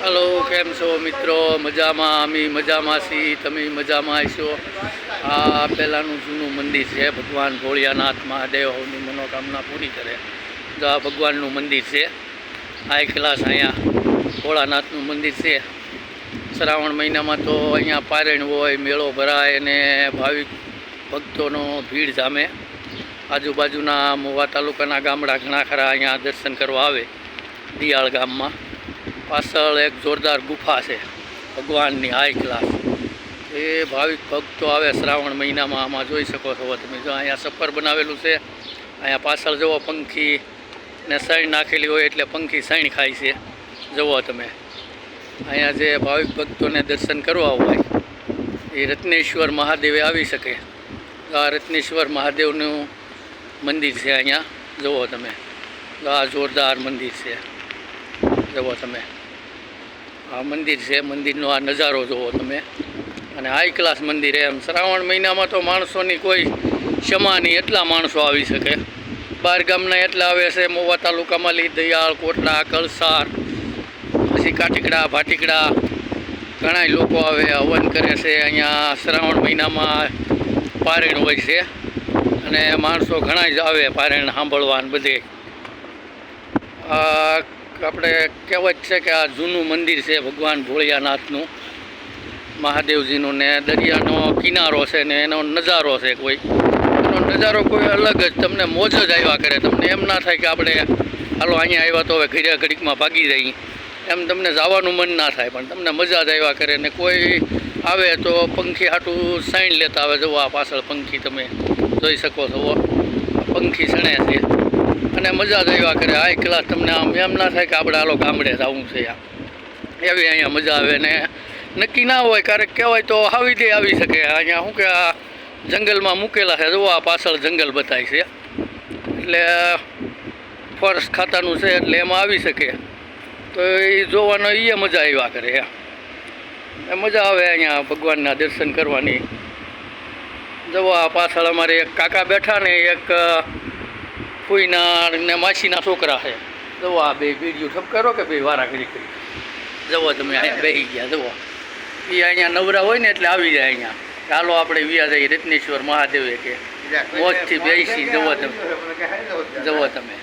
Hello, કેમ છો મિત્રો? મજામાં? અમે મજામાં છીએ. તમે મજામાં આવશો આ પહેલાંનું જૂનું મંદિર છે. ભગવાન ભોળિયાનાથ મહાદેવની મનોકામના પૂરી કરે. તો આ ભગવાનનું મંદિર છે, આ ક્લાસ અહીંયા ભોળાનાથનું મંદિર છે. શ્રાવણ મહિનામાં તો અહીંયા પારણ હોય, મેળો ભરાય અને ભાવિક ભક્તોનો ભીડ જામે. આજુબાજુના મોવા તાલુકાના ગામડા ઘણા ખરા અહીંયા દર્શન કરવા આવે. દિયાળ ગામમાં. પાછળ એક જોરદાર ગુફા છે, ભગવાનની હાઈ ક્લાસ એ ભાવિક ભક્તો આવે શ્રાવણ મહિનામાં, આમાં જોઈ શકો છો. તમે જો અહીંયા સફર બનાવેલું છે, અહીંયા પાછળ જુઓ પંખી ને સાઈણ નાખેલી હોય એટલે પંખી સાઈણ ખાય છે. જુઓ તમે. અહીંયા જે ભાવિક ભક્તોને દર્શન કરવા હોય, એ રત્નેશ્વર મહાદેવે આવી શકે. આ રત્નેશ્વર મહાદેવનું મંદિર છે અહીંયા. જુઓ તમે. આ જોરદાર મંદિર છે. જુઓ તમે. આ મંદિર છે, મંદિરનો આ નજારો જુઓ તમે. અને હાઈ ક્લાસ મંદિર એમ. શ્રાવણ મહિનામાં તો માણસોની કોઈ ક્ષમા નહીં, એટલા માણસો આવી શકે. બાર ગામના એટલા આવે છે, મોવા તાલુકામાં લી દયાળ કોટડા, કલસાર, પછી કાટીકડા, ભાટીકડા ઘણા લોકો આવે, હવન કરે છે. અહીંયા શ્રાવણ મહિનામાં પારણ હોય છે. અને માણસો ઘણા જ આવે પારણ સાંભળવા બધે. આપણે કહેવત છે કે આ જૂનું મંદિર છે ભગવાન ભોળિયાનાથનું, મહાદેવજીનું ને દરિયાનો કિનારો છે ને એનો નજારો છે કોઈ. એનો નજારો કોઈ અલગ જ, તમને મોજ જ આવ્યા કરે. તમને એમ ના થાય કે આપણે હાલો અહીંયા આવ્યા તો હવે ઘડિયા ઘડીકમાં ભાગી જઈએ. એમ તમને જવાનું મન ના થાય, પણ તમને મજા જ આવ્યા કરે ને કોઈ આવે તો પંખી હાટું સાઈન લેતા આવે. જુઓ આ પાછળ પંખી તમે જોઈ શકો છો. પંખી સણે છે? અને મજા આવ્યા કરે. હાઈ ક્લાસ તમને આમ એમ ના થાય કે આપણે હાલો ગામડે જવું છે આમ. એવી અહીંયા મજા આવે ને નક્કી ના હોય, ક્યારેક કહેવાય તો આવી દે આવી શકે. અહીંયા શું કે આ જંગલમાં મૂકેલા છે જો આ પાછળ જંગલ બતાય છે. એટલે ફોરેસ્ટ ખાતાનું છે એટલે એમાં આવી શકે. તો એ જોવાનો એ મજા આવ્યા કરે. એ મજા આવે અહીંયા ભગવાનના દર્શન કરવાની. જવા પાછળ અમારે એક કાકા બેઠા ને એક ફૂઈના ને માસીના છોકરા છે. જવો આ બે વીડિયો ઠપ કરો કે ભાઈ વારા કરી કરી. જવો તમે અહીંયા બેસી ગયા જવો એ અહીંયા નવરા હોય ને એટલે આવી જાય અહીંયા. ચાલો આપણે વ્યા જઈએ રત્નેશ્વર મહાદેવે કે. મોજથી બેસી જવો તમે. જવો તમે.